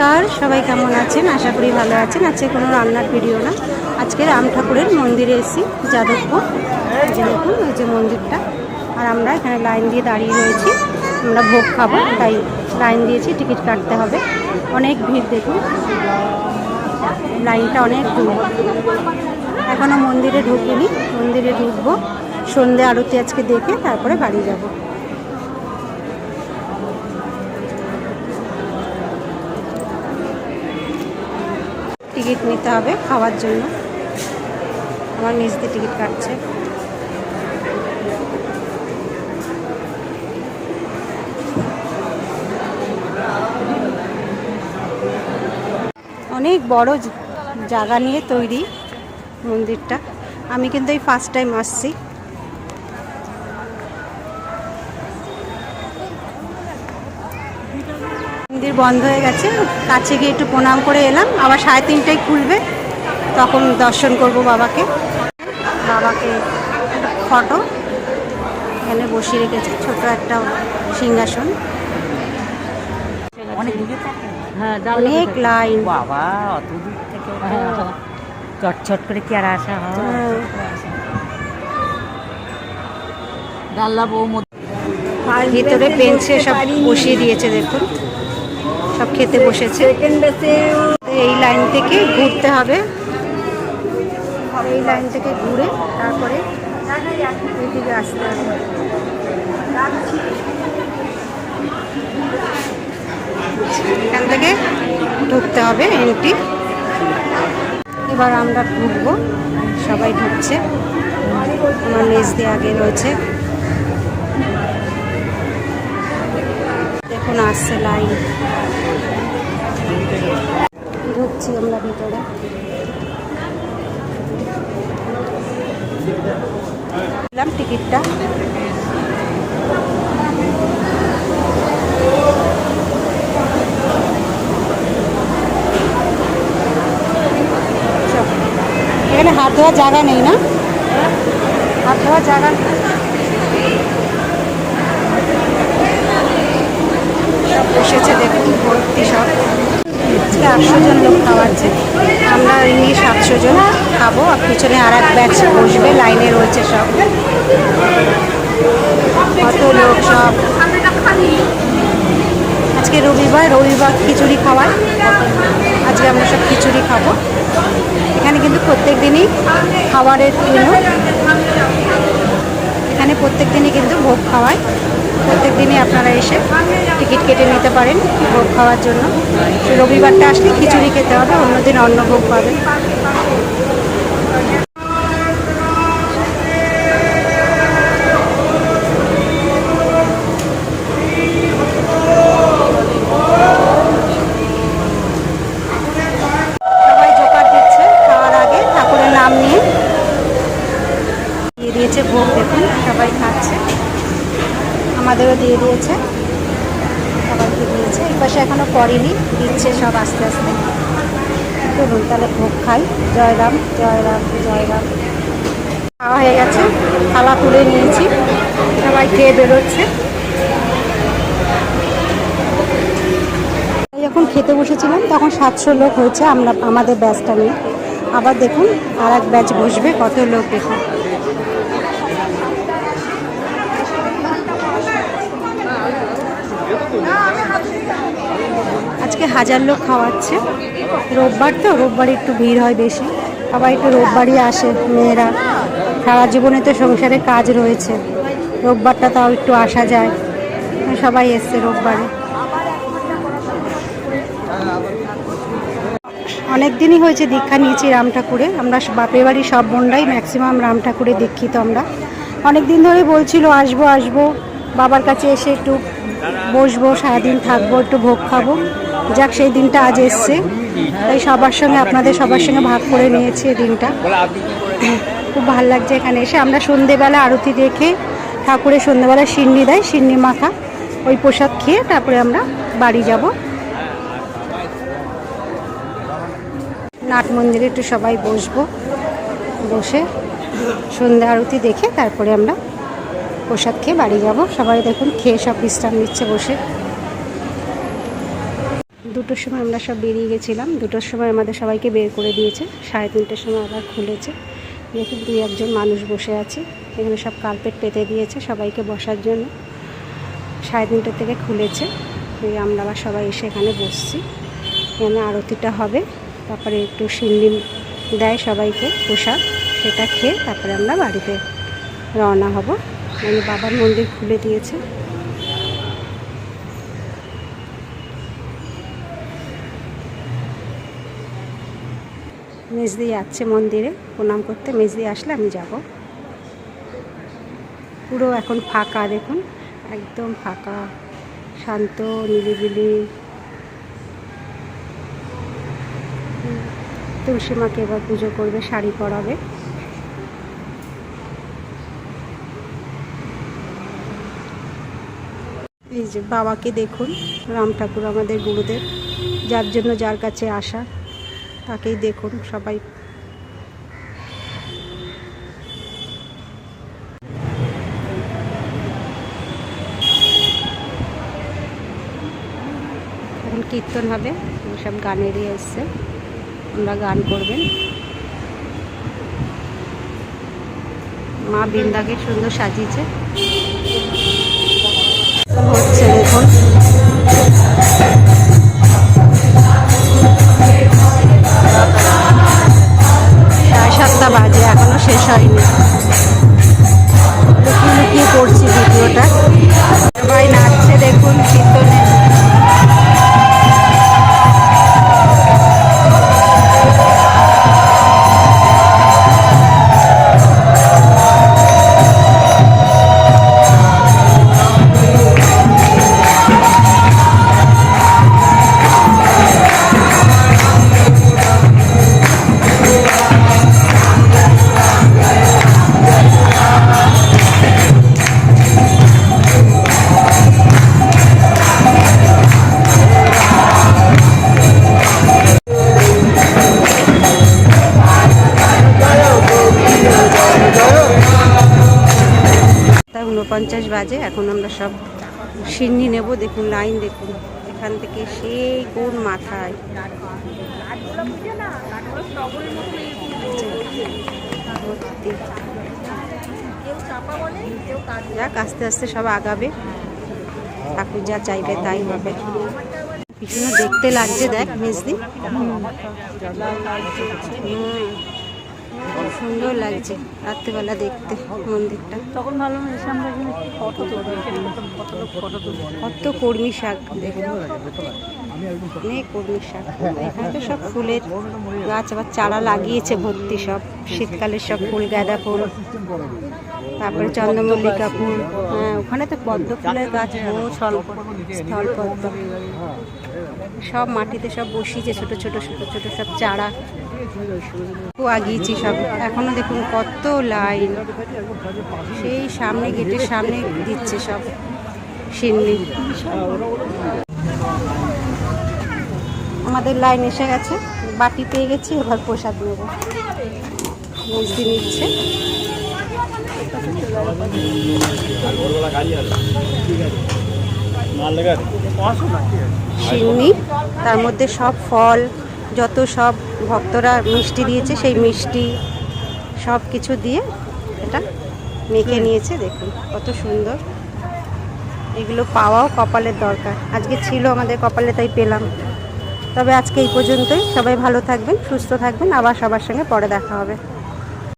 নমস্কার, সবাই কেমন আছেন? আশা করি ভালো আছেন। আজকে কোনো রান্নার ভিডিও না। আজকে রাম ঠাকুরের মন্দিরে এসেছি, যাদবপুর এই যে দেখুন এই যে মন্দিরটা। আর আমরা এখানে লাইন দিয়ে দাঁড়িয়ে রয়েছি। আমরা ভোগ খাব, তাই লাইন দিয়েছি, টিকিট কাটতে হবে। অনেক ভিড় দেখুন। লাইনটা অনেক দূর। এখনও মন্দিরে ঢুকিনি। মন্দিরে ঢুকবো, সন্ধে আরতি আজকে দেখে তারপরে বাড়ি যাব। টিকিট নিতে হবে খাওয়ার জন্য। আমার নিজ দিয়ে টিকিট কাটছে। অনেক বড় জায়গা নিয়ে তৈরি মন্দিরটা। আমি কিন্তু এই ফার্স্ট টাইম আসছি। মন্দির বন্ধ হয়ে গেছে। কাছে গিয়ে একটু প্রণাম করে এলাম। আবার সাড়ে তিনটায় খুলবে। তখন দর্শন করব বাবাকে। বাবাকে ফটো। এখানে বসিয়ে রেখেছে। ছোট একটা সিংহাসন। অনেক হ্যাঁ লাইন। বাবা অত দূর থেকে চটচট করে কি আর আসা হয়? হ্যাঁ। ডাল্লা বউ ভিতরে বেঞ্চে সব বসিয়ে দিয়েছে দেখুন। সব খেতে বসেছে। এই লাইন থেকে ঘুরতে হবে। এই লাইন থেকে ঘুরে তারপরে এইদিকে আসতে হবে। এখান থেকে ঢুকতে হবে এন্ট্রি। এবার আমরা ঢুকবো। সবাই ঢুকছে। আমার নিচ দিয়ে আগে রয়েছে। দেখুন আসছে লাইন। ঢুকছি আমরা ভিতরে। নিলাম টিকিটটা। এখানে হাত ধোয়ার জায়গা নেই না? হাত ধোয়ার জায়গা নেই। সব বসেছে দেখুন, ভর্তি সব। আটশো জন লোক খাওয়াচ্ছে আমরা এমনি সাতশো জন খাব, আর পিছনে আর এক ব্যাচ বসবে, লাইনে রয়েছে সব। কত লোক সব। আজকে রবিবার রবিবার খিচুড়ি খাওয়ায়। আজকে আমরা সব খিচুড়ি খাব। এখানে কিন্তু প্রত্যেক দিনই খাবারের জন্য এখানে প্রত্যেক দিনই কিন্তু ভোগ খাওয়ায়। প্রত্যেক দিনই আপনারা এসে টিকিট কেটে নিতে পারেন ভোগ খাওয়ার জন্য। রবিবারটা আসলে খিচুড়ি খেতে হবে, অন্যদিন অন্ন ভোগ পাবেন ভোগ, দেখুন, সবাই খাচ্ছে। আমাদেরও দিয়ে দিয়েছে। সবাইকে দিয়েছে। এই পাশে এখনও পড়েনি। দিচ্ছে সব আস্তে আস্তে। চলুন তাহলে ভোগ খাই। জয় রাম জয় রাম জয় রাম। খাওয়া হয়ে গেছে। থালা তুলে নিয়েছি। সবাই খেয়ে বেরোচ্ছে। যখন খেতে বসেছিলাম, তখন সাতশো লোক হয়েছে। আমরা, আমাদের ব্যাচটা নিয়ে। আবার দেখুন আর এক ব্যাচ বসবে। কত লোক দেখুন আজকে হাজার লোক খাওয়াচ্ছে। রোববার তো, রোববার একটু ভিড় হয় বেশি। সবাই একটু রোববারই আসে মেয়েরা। সারা জীবনে তো সংসারে কাজ রয়েছে। রোববারটা তাও একটু আসা যায়। সবাই এসছে রোববারে। অনেক দিনই হয়েছে দীক্ষা নিয়েছি রাম ঠাকুরে আমরা বাপের বাড়ি সব বোনরাই ম্যাক্সিমাম রাম ঠাকুরে দীক্ষিত আমরা। অনেক দিন ধরে বলছিল, আসব আসব। বাবার কাছে এসে একটু বসবো, সারাদিন থাকব, একটু ভোগ খাব। যাক, সেই দিনটা আজ এসছে। তাই সবার সঙ্গে, আপনাদের সবার সঙ্গে ভাগ করে নিয়েছি এই দিনটা। খুব ভালো লাগছে এখানে এসে। আমরা সন্ধেবেলা আরতি দেখে ঠাকুরের সন্ধেবেলা সিন্নি দেয়, সিন্নি মাখা, ওই প্রসাদ খেয়ে তারপরে আমরা বাড়ি যাব। নাট মন্দিরে একটু সবাই বসবো, বসে সন্ধ্যা আরতি দেখে তারপরে আমরা প্রসাদ খেয়ে বাড়ি যাব। সবাই দেখুন, খেয়ে সব বিশ্রাম নিচ্ছে বসে। দুটোর সময় আমরা সব বেরিয়ে গেছিলাম। দুটোর সময় আমাদের সবাইকে বের করে দিয়েছে। সাড়ে তিনটের সময় আবার খুলেছে। দেখুন, দুই একজন মানুষ বসে আছে। এখানে সব কার্পেট পেতে দিয়েছে সবাইকে বসার জন্য। সাড়ে তিনটের থেকে খুলেছে। আমরা আবার সবাই এসে এখানে বসছি। এখানে আরতিটা হবে। তারপরে একটু সিন্নি দেয় সবাইকে প্রসাদ। সেটা খেয়ে তারপরে আমরা বাড়িতে রওনা হব। মানে বাবার মন্দির খুলে দিয়েছে। মেজদি যাচ্ছে মন্দিরে, প্রণাম করতে। মেজদি আসলে আমি যাব। পুরো এখন ফাঁকা, দেখুন। একদম ফাঁকা, শান্ত, নিরিবিলি। তুলসী মাকে এবার পুজো করবে, শাড়ি পরাবে। এই যে বাবাকে দেখুন রাম ঠাকুর আমাদের গুরুদেব, যার জন্য যার কাছে আসা। তাকেই দেখুন সবাই। এখন কীর্তন হবে সব গানেরই এসছে। আমরা গান করবেন। মা বৃন্দাকে সুন্দর সাজিয়েছে। হচ্ছে উনপঞ্চাশ বাজে, এখন আমরা সব সিন্নি নেব, দেখুন লাইন, দেখুন। এখান থেকে সেই কোন মাথায়। যাক, আস্তে আস্তে সব আগাবে। ঠাকুর যা চাইবে তাই হবে। পিছনে দেখতে লাগছে, দেখ, মেজদি। হুম। সুন্দর লাগছে রাত্রিবেলা দেখতে মন্দিরটা। তখন ভালো কত কর্মী শাক দেখুন। অনেক কর্মী শাক। এখানে তো সব ফুলের গাছ আবার চারা লাগিয়েছে ভর্তি সব। শীতকালের সব ফুল গাঁদা ফুল। তারপরে চন্দ্রমল্লিকা ফুল। হ্যাঁ ওখানে তো পদ্ম ফুলের গাছ বহু স্বল্প স্থলপদ্ম সব মাটিতে সব বসিয়েছে ছোট ছোট ছোট ছোট সব চারা। আগিয়েছি সব। এখনও দেখুন কত লাইন। সেই সামনে গেটের সামনে দিচ্ছে সব সিন্নি। আমাদের লাইন এসে গেছে। বাটি পেয়ে গেছি এবার প্রসাদ নেব। মিষ্টি নিচ্ছে। সিন্নি তার মধ্যে সব ফল যত সব ভক্তরা মিষ্টি দিয়েছে সেই মিষ্টি সব কিছু দিয়ে এটা মেখে নিয়েছে দেখুন কত সুন্দর। এগুলো পাওয়াও কপালের দরকার। আজকে ছিল আমাদের কপালে তাই পেলাম। তবে আজকে এই পর্যন্তই। সবাই ভালো থাকবেন সুস্থ থাকবেন। আবার সবার সঙ্গে পরে দেখা হবে।